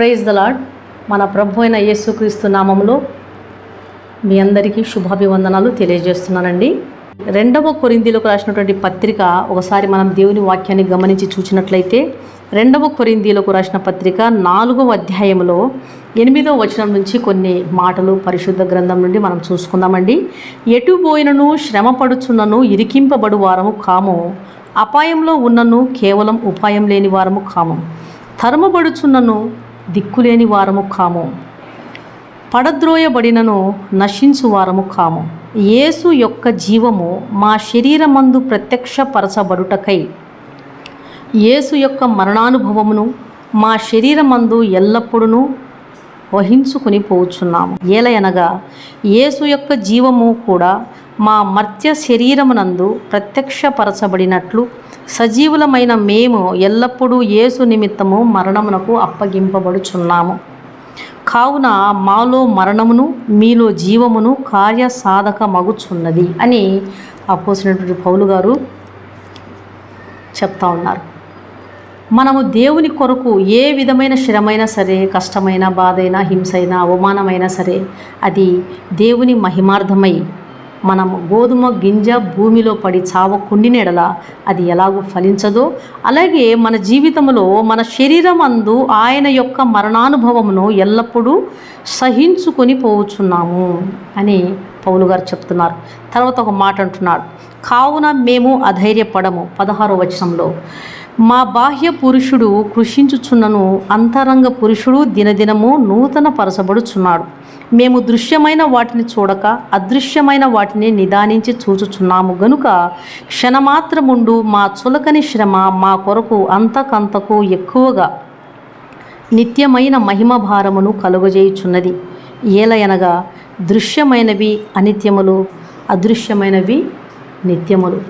Praise the lord మన ప్రభు అయిన యేసుక్రీస్తు నామంలో మీ అందరికీ శుభాభివందనాలు తెలియజేస్తున్నానండి. రెండవ కొరిందీలకు రాసినటువంటి పత్రిక ఒకసారి మనం దేవుని వాక్యాన్ని గమనించి చూసినట్లయితే రెండవ కొరిందీలకు రాసిన పత్రిక నాలుగవ అధ్యాయంలో ఎనిమిదవ వచనం నుంచి కొన్ని మాటలు పరిశుద్ధ గ్రంథం నుండి మనం చూసుకుందామండి. ఎటుపోయినను శ్రమపడుచున్నను ఇరికింపబడు వారము కాము. అపాయంలో ఉన్నను కేవలం ఉపాయం లేని వారము కాము. తరమబడుచున్నను దిక్కులేని వారము కాము. పడద్రోయబడినను నశించు వారము కాము. యేసు యొక్క జీవము మా శరీరమందు ప్రత్యక్షపరచబడుటకై. యేసు యొక్క మరణానుభవమును మా శరీరమందు ఎల్లప్పుడూ వహించుకుని పోచున్నాము. ఏలయనగా యేసు యొక్క జీవము కూడా మా మర్త్య శరీరమునందు ప్రత్యక్షపరచబడినట్లు సజీవులమైన మేము ఎల్లప్పుడూ యేసు నిమిత్తము మరణమునకు అప్పగింపబడుచున్నాము. కావున మాలో మరణమును మీలో జీవమును కార్యసాధక మగుచున్నది అని అపోసినటువంటి పౌలు గారు చెప్తా ఉన్నారు. మనము దేవుని కొరకు ఏ విధమైన శ్రమైనా సరే కష్టమైన బాధైనా హింసైనా అవమానమైనా సరే అది దేవుని మహిమార్థమై మనం గోధుమ గింజ భూమిలో పడి చావ ఎడల అది ఎలాగో ఫలించదో. అలాగే మన జీవితంలో మన శరీరం అందు ఆయన యొక్క మరణానుభవమును ఎల్లప్పుడూ సహించుకొని పోవచ్చున్నాము అని పౌలు గారు చెప్తున్నారు. తర్వాత ఒక మాట అంటున్నాడు. కావున మేము అధైర్యపడము. పదహారో వచనంలో మా బాహ్య పురుషుడు కృషించుచున్నను అంతరంగ పురుషుడు దినదినము నూతన పరచబడుచున్నాడు. మేము దృశ్యమైన వాటిని చూడక అదృశ్యమైన వాటిని నిదానించి చూచుచున్నాము. గనుక క్షణమాత్రముండు మా చులకని శ్రమ మా కొరకు అంతకంతకు ఎక్కువగా నిత్యమైన మహిమ భారమును కలుగజేయుచున్నది. ఏలయనగా దృశ్యమైనవి అనిత్యములు అదృశ్యమైనవి నిత్యములు.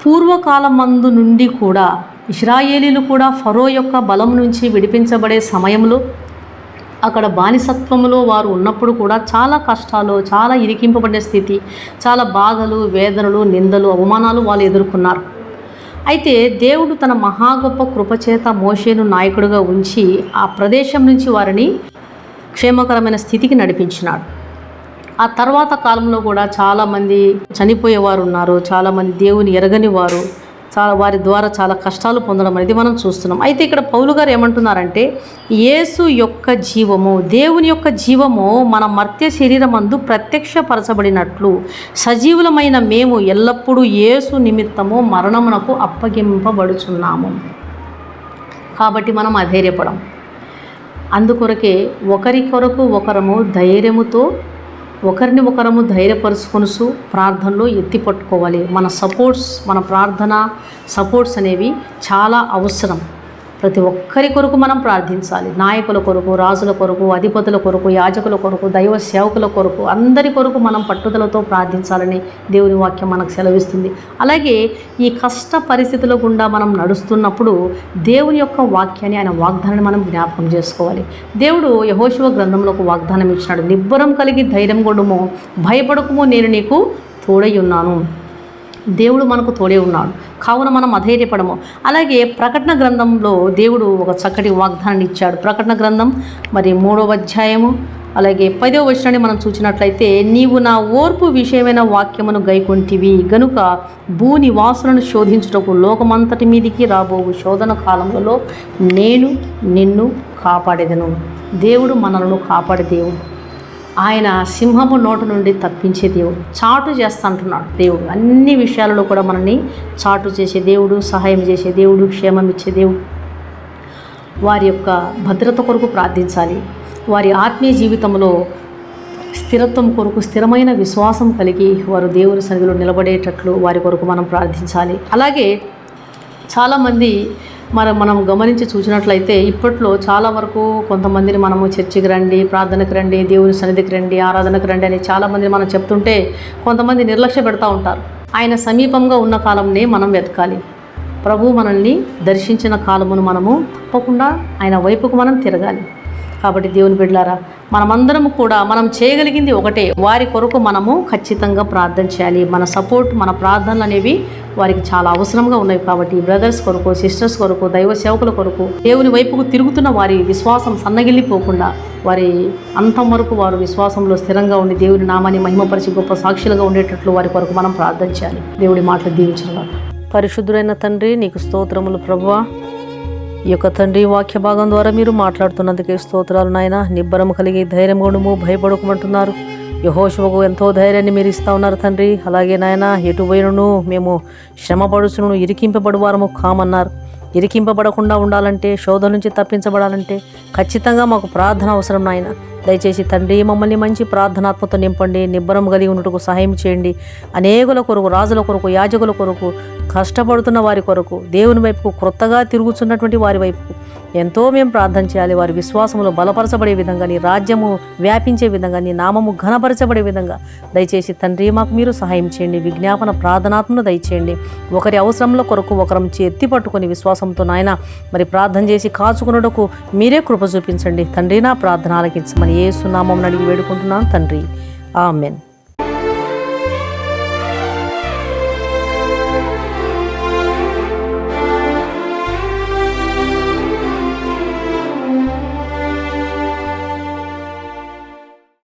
పూర్వకాలమందు నుండి కూడా ఇస్రాయేలీలు కూడా ఫరో యొక్క బలం నుంచి విడిపించబడే సమయంలో అక్కడ బానిసత్వంలో వారు ఉన్నప్పుడు కూడా చాలా కష్టాలు చాలా ఇరికింపబడే స్థితి చాలా బాధలు వేదనలు నిందలు అవమానాలు వాళ్ళు ఎదుర్కొన్నారు. అయితే దేవుడు తన మహా గొప్ప కృపచేత మోషేను నాయకుడిగా ఉంచి ఆ ప్రదేశం నుంచి వారిని క్షేమకరమైన స్థితికి నడిపించినాడు. ఆ తర్వాత కాలంలో కూడా చాలామంది చనిపోయేవారు ఉన్నారు చాలామంది దేవుని ఎరగని వారు చాలా వారి ద్వారా చాలా కష్టాలు పొందడం అనేది మనం చూస్తున్నాం. అయితే ఇక్కడ పౌలు గారు ఏమంటున్నారంటే యేసు యొక్క జీవము దేవుని యొక్క జీవము మన మర్త్య శరీరమందు ప్రత్యక్షపరచబడినట్లు సజీవులమైన మేము ఎల్లప్పుడూ యేసు నిమిత్తము మరణమునకు అప్పగింపబడుచున్నాము. కాబట్టి మనం అధైర్యపడం. అందుకొరకే ఒకరి కొరకు ఒకరము ధైర్యముతో ఒకరిని ఒకరము ధైర్యపరుచుకొనుసు ప్రార్థనలో ఎత్తి పట్టుకోవాలి. మన సపోర్ట్స్ మన ప్రార్థన సపోర్ట్స్ అనేవి చాలా అవసరం. ప్రతి ఒక్కరి కొరకు మనం ప్రార్థించాలి. నాయకుల కొరకు రాజుల కొరకు అధిపతుల కొరకు యాజకుల కొరకు దైవ సేవకుల కొరకు అందరి కొరకు మనం పట్టుదలతో ప్రార్థించాలని దేవుని వాక్యం మనకు సెలవిస్తుంది. అలాగే ఈ కష్ట పరిస్థితుల గుండా మనం నడుస్తున్నప్పుడు దేవుని యొక్క వాక్యాన్ని ఆయన వాగ్దానాన్ని మనం జ్ఞాపకం చేసుకోవాలి. దేవుడు యహోశివ గ్రంథంలో ఒక వాగ్దానం ఇచ్చినాడు. నిబ్బరం కలిగి ధైర్యం కొడుము భయపడకుము నేను నీకు తోడై ఉన్నాను. దేవుడు మనకు తోడే ఉన్నాడు. కావున మనం అధైర్యపడము. అలాగే ప్రకటన గ్రంథంలో దేవుడు ఒక చక్కటి వాగ్దానాన్ని ఇచ్చాడు. ప్రకటన గ్రంథం మరి మూడవ అధ్యాయము అలాగే పదవ వచనాన్ని మనం చూసినట్లయితే నీవు నా ఓర్పు విషయమైన వాక్యమును గైకొంటివి. గనుక భూ నివాసులను శోధించుటకు లోకమంతటి మీదికి రాబోవు శోధన కాలంలో నేను నిన్ను కాపాడేదను. దేవుడు మనలను కాపాడే దేవుడు. ఆయన సింహము నోటు నుండి తప్పించే దేవుడు. చాటు చేస్తా అంటున్నాడు దేవుడు. అన్ని విషయాలలో కూడా మనల్ని చాటు చేసే దేవుడు సహాయం చేసే దేవుడు క్షేమం ఇచ్చే దేవుడు. వారి యొక్క భద్రత కొరకు ప్రార్థించాలి. వారి ఆత్మీయ జీవితంలో స్థిరత్వం కొరకు స్థిరమైన విశ్వాసం కలిగి వారు దేవుని సన్నిధిలో నిలబడేటట్లు వారి కొరకు మనం ప్రార్థించాలి. అలాగే చాలామంది మరి మనం గమనించి చూసినట్లయితే ఇప్పట్లో చాలా వరకు కొంతమందిని మనము చర్చికి రండి ప్రార్థనకు రండి దేవుని సన్నిధికి రండి ఆరాధనకు రండి అని చాలామందిని మనం చెప్తుంటే కొంతమంది నిర్లక్ష్య పెడతా ఉంటారు. ఆయన సమీపంగా ఉన్న కాలంనే మనం వెతకాలి. ప్రభు మనల్ని దర్శించిన కాలమును మనము తప్పకుండా ఆయన వైపుకు మనం తిరగాలి. కాబట్టి దేవుని బిడ్డలారా మనమందరం కూడా మనం చేయగలిగింది ఒకటే. వారి కొరకు మనము ఖచ్చితంగా ప్రార్థన చేయాలి. మన సపోర్ట్ మన ప్రార్థనలు అనేవి వారికి చాలా అవసరంగా ఉన్నాయి కాబట్టి బ్రదర్స్ కొరకు సిస్టర్స్ కొరకు దైవ సేవకుల కొరకు దేవుని వైపుకు తిరుగుతున్న వారి విశ్వాసం సన్నగిల్లిపోకుండా వారి అంతం వరకు వారు విశ్వాసంలో స్థిరంగా ఉండి దేవుని నామాన్ని మహిమపరిచి గొప్ప సాక్షులుగా ఉండేటట్లు వారి కొరకు మనం ప్రార్థన చేయాలి. దేవుడి మాటలు దీవించిన పరిశుద్ధుడైన తండ్రి నీకు స్తోత్రములు ప్రభువా. ఈ యొక్క తండ్రి వాక్య భాగం ద్వారా మీరు మాట్లాడుతున్నందుకే స్తోత్రాలు నాయన. నిబ్బరం కలిగి ధైర్యం కొనుము భయపడకమంటున్నారు. యహోశివకు ఎంతో ధైర్యాన్ని మీరు ఇస్తా ఉన్నారు తండ్రి. అలాగే నాయన ఎటుపోయినను మేము శ్రమపడుచును ఇరికింపబడు వారము కామన్నారు. ఇరికింపబడకుండా ఉండాలంటే శోధ నుంచి తప్పించబడాలంటే ఖచ్చితంగా మాకు ప్రార్థన అవసరం నాయన. దయచేసి తండ్రి మమ్మల్ని మంచి ప్రార్థనాత్మతో నింపండి నిబ్బరం కలిగి ఉన్నట్టుకు సహాయం చేయండి. అనేకుల కొరకు రాజుల కొరకు యాజకుల కొరకు కష్టపడుతున్న వారి కొరకు దేవుని వైపుకు క్రొత్తగా తిరుగుతున్నటువంటి వారి వైపుకు ఎంతో మేము ప్రార్థన చేయాలి. వారి విశ్వాసములో బలపరచబడే విధంగా నీ రాజ్యము వ్యాపించే విధంగా నీ నామము ఘనపరచబడే విధంగా దయచేసి తండ్రి మాకు మీరు సహాయం చేయండి. విజ్ఞాపన ప్రార్థనాత్మను దయచేయండి. ఒకరి అవసరంలో కొరకు ఒకరం చేత్తి పట్టుకొని విశ్వాసంతో నాయన మరి ప్రార్థన చేసి కాచుకున్నటకు మీరే కృప చూపించండి. తండ్రి నా ప్రార్థన ఆలకించమని ఏ సునామం అడిగి వేడుకుంటున్నాను తండ్రి. ఆమెన్.